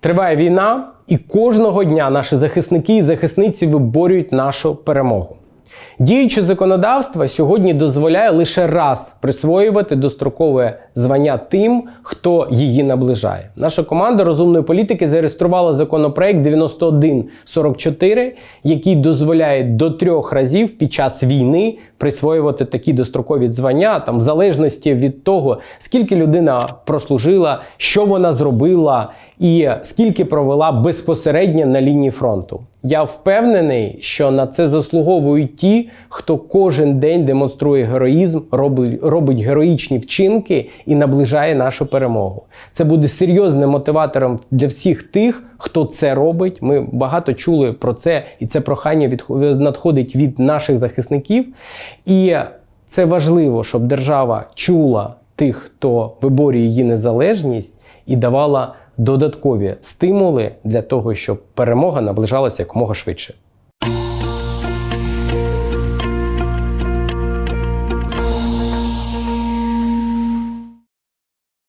Триває війна, і кожного дня наші захисники і захисниці виборюють нашу перемогу. Діюче законодавство сьогодні дозволяє лише раз присвоювати дострокове звання тим, хто її наближає. Наша команда розумної політики зареєструвала законопроект 9144, який дозволяє до трьох разів під час війни присвоювати такі дострокові звання, там в залежності від того, скільки людина прослужила, що вона зробила і скільки провела безпосередньо на лінії фронту. Я впевнений, що на це заслуговують ті, хто кожен день демонструє героїзм, робить, героїчні вчинки і наближає нашу перемогу. Це буде серйозним мотиватором для всіх тих, хто це робить. Ми багато чули про це, і це прохання від, надходить від наших захисників. І це важливо, щоб держава чула тих, хто виборює її незалежність, і давала додаткові стимули для того, щоб перемога наближалася якомога швидше.